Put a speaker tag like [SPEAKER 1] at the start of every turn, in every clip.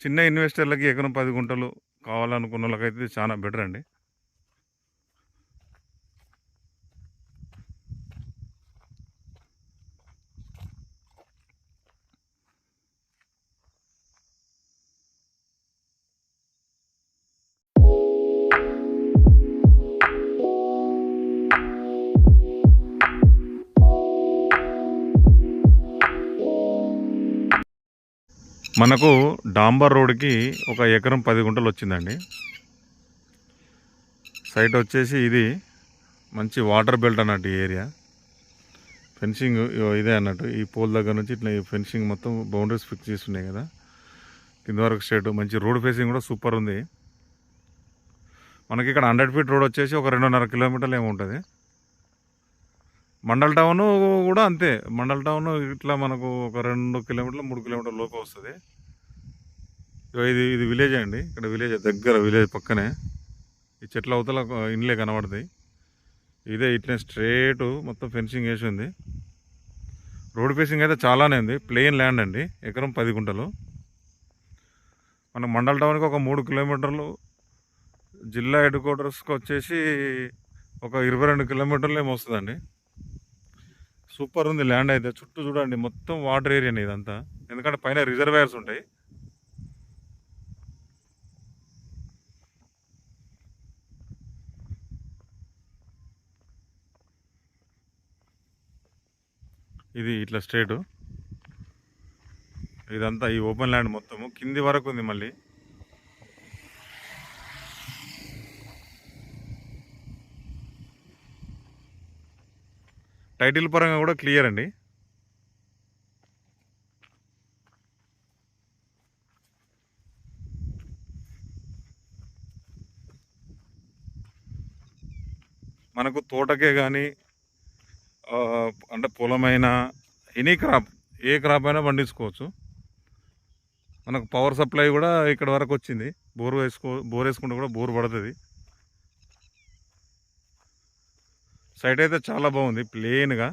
[SPEAKER 1] చిన్న ఇన్వెస్టర్లకి ఎకరం పది గుంటలు కావాలనుకున్న వాళ్ళకైతే చాలా బెటర్ అండి మనకు డాంబర్ రోడ్కి ఒక ఎకరం పది గుంటలు వచ్చిందండి. సైట్ వచ్చేసి ఇది మంచి వాటర్ బెల్ట్ అన్నట్టు ఈ ఏరియా. ఫెన్సింగ్ ఇదే అన్నట్టు. ఈ పోల్ దగ్గర నుంచి ఇట్లా ఈ ఫెన్సింగ్ మొత్తం బౌండరీస్ ఫిక్స్ చేస్తున్నాయి కదా. కింద వరకు స్టేట్ మంచి రోడ్ ఫేసింగ్ కూడా సూపర్ ఉంది. మనకి ఇక్కడ హండ్రెడ్ ఫీట్ రోడ్ వచ్చేసి ఒక రెండున్నర కిలోమీటర్లు ఏమి ఉంటుంది. మండల్ టౌన్ కూడా అంతే. మండల్ టౌన్ ఇట్లా మనకు ఒక రెండు కిలోమీటర్లు మూడు కిలోమీటర్ల లోపు వస్తుంది. ఇది ఇది విలేజ్ అండి. ఇక్కడ విలేజ్ దగ్గర విలేజ్ పక్కనే. ఈ చెట్ల అవతల ఒక ఇండ్లే కనబడతాయి. ఇదే ఇట్లే స్ట్రేట్ మొత్తం ఫెన్సింగ్ వేసి ఉంది. రోడ్ ఫేసింగ్ అయితే చాలానే ఉంది. ప్లెయిన్ ల్యాండ్ అండి. ఎకరం పది గుంటలు. మన మండల్ టౌన్కి ఒక మూడు కిలోమీటర్లు. జిల్లా హెడ్ క్వార్టర్స్కి వచ్చేసి ఒక ఇరవై రెండు కిలోమీటర్లు ఏమో వస్తుందండి. సూపర్ ఉంది ల్యాండ్ అయితే. చుట్టూ చూడండి మొత్తం వాటర్ ఏరియానే ఇదంతా. ఎందుకంటే పైన రిజర్వాయర్స్ ఉంటాయి. ఇది ఇట్లా స్టేటు ఇదంతా ఈ ఓపెన్ ల్యాండ్ మొత్తము. కింది వరకు ఉంది మళ్ళీ. టైటిల్ పరంగా కూడా క్లియర్ అండి. మనకు తోటకే కానీ అంటే పొలమైనా ఎనీ క్రాప్ ఏ క్రాప్ అయినా పండించుకోవచ్చు. మనకు పవర్ సప్లై కూడా ఇక్కడ వరకు వచ్చింది. బోర్ వేసుకో బోర్ వేసుకుంటే కూడా బోర్ పడుతుంది. సైట్ అయితే చాలా బాగుంది ప్లెయిన్గా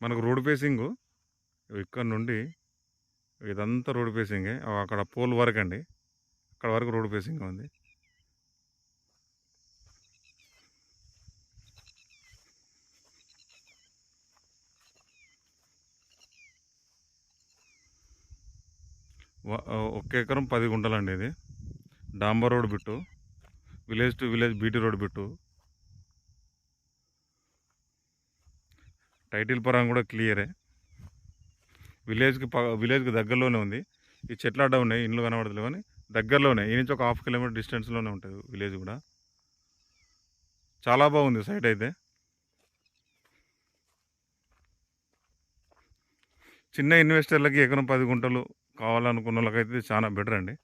[SPEAKER 1] మనకు రోడ్ ఫేసింగ్ ఇక్కడ నుండి ఇదంతా రోడ్ ఫేసింగే అక్కడ పోల్ వరకు అండి అక్కడ వరకు రోడ్ ఫేసింగ్ ఉంది. ఒక్క ఎకరం పది గుంటలండి ఇది. డాంబర్ road bit village to village BT road bit. Title పరంగా కూడా క్లియరే. విలేజ్కి ప విలేజ్కి దగ్గరలోనే ఉంది. ఈ చెట్లు అడ్డ ఉన్నాయి ఇండ్లు కనబడతలేవు కానీ దగ్గరలోనే ఈ నుంచి ఒక హాఫ్ కిలోమీటర్ డిస్టెన్స్లోనే ఉంటుంది విలేజ్ కూడా. చాలా బాగుంది సైట్ అయితే. చిన్న ఇన్వెస్టర్లకి ఎకరం పది గుంటలు కావాలనుకున్న వాళ్ళకైతే చాలా బెటర్ అండి